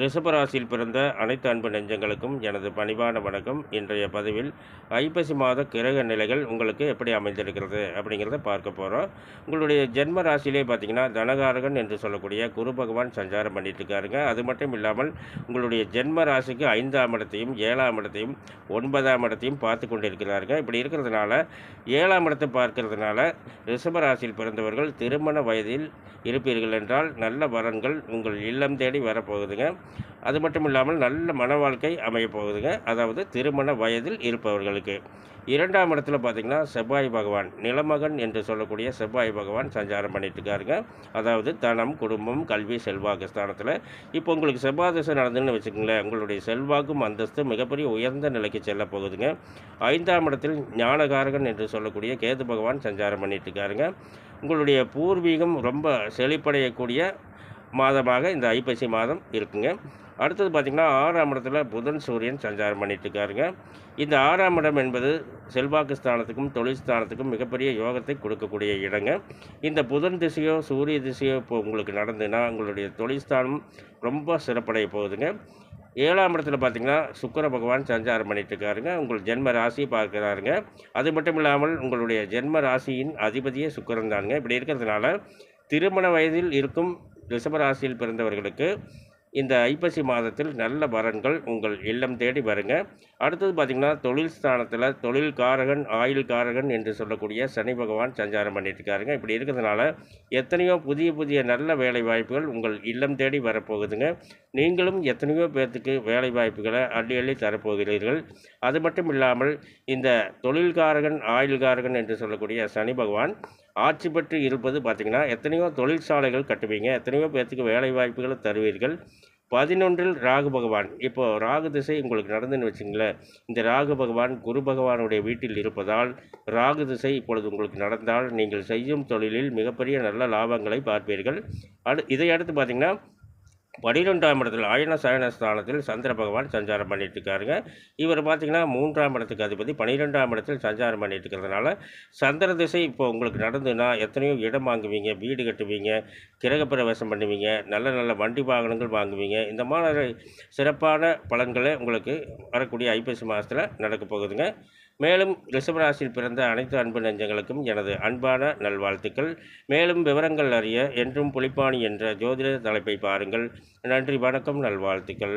ரிஷபராசியில் பிறந்த அனைத்து அன்பு நெஞ்சங்களுக்கும் எனது பணிவான வணக்கம். இன்றைய பதிவில் ஐப்பசி மாத கிரக நிலைகள் உங்களுக்கு எப்படி அமைந்திருக்கிறது அப்படிங்கிறத பார்க்க போகிறோம் உங்களுடைய ஜென்ம ராசியிலே பார்த்தீங்கன்னா தனகாரகன் என்று சொல்லக்கூடிய குரு பகவான் சஞ்சாரம் பண்ணிட்டு இருக்காருங்க அது மட்டும் இல்லாமல் உங்களுடைய ஜென்ம ராசிக்கு ஐந்தாம் இடத்தையும் ஏழாம் இடத்தையும் ஒன்பதாம் இடத்தையும் பார்த்து கொண்டிருக்கிறாருங்க. இப்படி இருக்கிறதுனால ஏழாம் இடத்தை பார்க்கறதுனால ரிஷபராசியில் பிறந்தவர்கள் திருமண வயதில் இருப்பீர்கள் என்றால் நல்ல வரன்கள் உங்கள் இல்லம் தேடி வரப்போகுதுங்க. அது மட்டும் இல்லாமல் நல்ல மன வாழ்க்கை அமையப் போகுதுங்க. அதாவது திருமண வயதில் இருப்பவர்களுக்கு. இரண்டாம் இடத்துல பார்த்தீங்கன்னா செவ்வாய் பகவான் நிலமகன் என்று சொல்லக்கூடிய செவ்வாய் பகவான் சஞ்சாரம் பண்ணிட்டு இருக்காருங்க. அதாவது தனம் குடும்பம் கல்வி செல்வாக்கு ஸ்தானத்தில். இப்போ உங்களுக்கு செவ்வாய் திசை நடந்துன்னு வச்சுக்கோங்களேன் உங்களுடைய செல்வாக்கும் அந்தஸ்து மிகப்பெரிய உயர்ந்த நிலைக்கு செல்ல போகுதுங்க. ஐந்தாம் இடத்தில் ஞானகாரகன் என்று சொல்லக்கூடிய கேது பகவான் சஞ்சாரம் பண்ணிட்டுருக்காருங்க உங்களுடைய பூர்வீகம் ரொம்ப செழிப்படையக்கூடிய மாதமாக இந்த ஐப்பசி மாதம் இருக்குங்க. அடுத்தது பார்த்திங்கன்னா ஆறாம் இடத்துல புதன் சூரியன் சஞ்சாரம் பண்ணிட்டுருக்காருங்க. இந்த ஆறாம் இடம் என்பது செல்வாக்கு ஸ்தானத்துக்கும் தொழில் ஸ்தானத்துக்கும் மிகப்பெரிய யோகத்தை கொடுக்கக்கூடிய இடங்க. இந்த புதன் திசையோ சூரிய திசையோ இப்போ உங்களுக்கு நடந்துன்னா உங்களுடைய தொழில் ஸ்தானம் ரொம்ப சிறப்படைய போகுதுங்க. ஏழாம் இடத்துல பார்த்திங்கன்னா சுக்கர பகவான் சஞ்சாரம் பண்ணிட்டுருக்காருங்க. உங்கள் ஜென்ம ராசி பார்க்குறாருங்க. அது மட்டும் இல்லாமல் உங்களுடைய ஜென்ம ராசியின் அதிபதியே சுக்கரன் தானுங்க. இப்படி இருக்கிறதுனால திருமண வயதில் இருக்கும் ரிஷபராசியில் பிறந்தவர்களுக்கு இந்த ஐப்பசி மாதத்தில் நல்ல வரன்கள் உங்கள் இல்லம் தேடி வருங்க. அடுத்தது பார்த்திங்கன்னா தொழில் ஸ்தானத்தில் தொழில் காரகன் ஆயுள் காரகன் என்று சொல்லக்கூடிய சனி பகவான் சஞ்சாரம் பண்ணிட்டு இருக்காருங்க. இப்படி இருக்கிறதுனால எத்தனையோ புதிய புதிய நல்ல வேலை வாய்ப்புகள் உங்கள் இல்லம் தேடி வரப்போகுதுங்க. நீங்களும் எத்தனையோ பேர்த்துக்கு வேலை வாய்ப்புகளை அள்ளி அள்ளி தரப்போகிறீர்கள். அது மட்டும் இல்லாமல் இந்த தொழில்காரகன் ஆயுள்காரகன் என்று சொல்லக்கூடிய சனி பகவான் ஆட்சி பெற்று இருப்பது பார்த்திங்கன்னா எத்தனையோ தொழிற்சாலைகள் கட்டுவீங்க எத்தனையோ பேர்த்துக்கு வேலை வாய்ப்புகளை தருவீர்கள். பதினொன்றில் ராகு பகவான். இப்போது ராகு திசை உங்களுக்கு நடந்துன்னு வச்சுங்களேன். இந்த ராகு பகவான் குரு பகவானுடைய வீட்டில் இருப்பதால் ராகு திசை இப்பொழுது உங்களுக்கு நடந்தால் நீங்கள் செய்யும் தொழிலில் மிகப்பெரிய நல்ல லாபங்களை பார்ப்பீர்கள். அடு இதை அடுத்து பார்த்திங்கன்னா பனிரெண்டாம் இடத்தில் ஆயன சயன ஸ்தானத்தில் சந்திர பகவான் சஞ்சாரம் பண்ணிட்டு இருக்காருங்க. இவர் பார்த்திங்கன்னா மூன்றாம் இடத்துக்கு அதிபதி பன்னிரெண்டாம் இடத்தில் சஞ்சாரம் பண்ணிட்டு இருக்கிறதுனால சந்திர திசை இப்போ உங்களுக்கு நடந்துன்னா எத்தனையோ இடம் வாங்குவீங்க வீடு கட்டுவீங்க கிரகப்பிரவேசம் பண்ணுவீங்க நல்ல நல்ல வண்டி வாகனங்கள் வாங்குவீங்க. இந்த மாதிரி சிறப்பான பலன்களை உங்களுக்கு வரக்கூடிய ஐப்பசி மாதத்தில் நடக்க போகுதுங்க. மேலும் ரிஷபராசியில் பிறந்த அனைத்து அன்பு நெஞ்சங்களுக்கும் எனது அன்பான நல்வாழ்த்துக்கள். மேலும் விவரங்கள் அறிய என்றும் புலிப்பாணி என்ற ஜோதிட தலைப்பை பாருங்கள். நன்றி வணக்கம் நல்வாழ்த்துக்கள்.